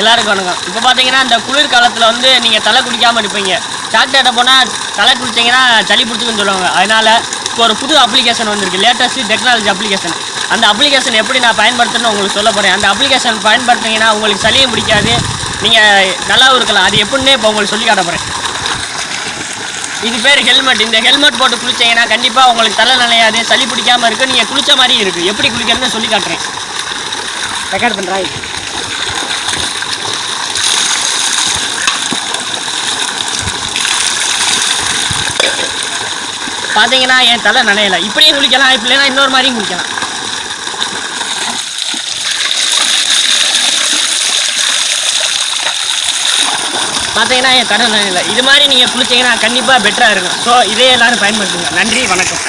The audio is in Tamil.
எல்லாருக்கும் வணக்கம். இப்போ பார்த்தீங்கன்னா இந்த குளிர் காலத்தில் வந்து நீங்கள் தலை குடிக்காமல் இருப்பீங்க. டாக்டர்கிட்ட போனால் தலை குடித்தீங்கன்னா சளி பிடிச்சிக்குன்னு சொல்லுவாங்க. அதனால் இப்போ ஒரு புது அப்ளிகேஷன் வந்திருக்கு. லேட்டஸ்ட் டெக்னாலஜி அப்ளிகேஷன் அந்த அப்ளிகேஷன் எப்படி நான் பயன்படுத்தணும்னு உங்களுக்கு சொல்ல போகிறேன் அந்த அப்ளிகேஷன் பயன்படுத்திங்கன்னா உங்களுக்கு சளியும் பிடிக்காது. நீங்கள் நல்லாவும் இருக்கலாம். அது எப்படின்னே இப்போ உங்களுக்கு சொல்லி காட்ட போகிறேன் இது பேர் ஹெல்மெட். இந்த ஹெல்மெட் போட்டு குளிச்சீங்கன்னா கண்டிப்பாக உங்களுக்கு தலை நனையாது சளி பிடிக்காமல் இருக்குது நீங்கள் குளிச்ச மாதிரி இருக்குது எப்படி குளிக்கிறதுன்னு சொல்லி காட்டுறேன். ரெக்கார்ட் பண்ணுறாய் பார்த்தீங்கன்னா என் தலை நனையல. இப்படியும் குளிக்கலாம் இப்படி இல்லைன்னா இன்னொரு மாதிரியும் குளிக்கலாம். பார்த்தீங்கன்னா என் தலை இல்லை இது மாதிரி நீங்கள் குளிச்சீங்கன்னா கண்டிப்பாக பெட்டராக இருக்கும் ஸோ இதே எல்லாரும் பயன்படுத்துங்க. நன்றி வணக்கம்.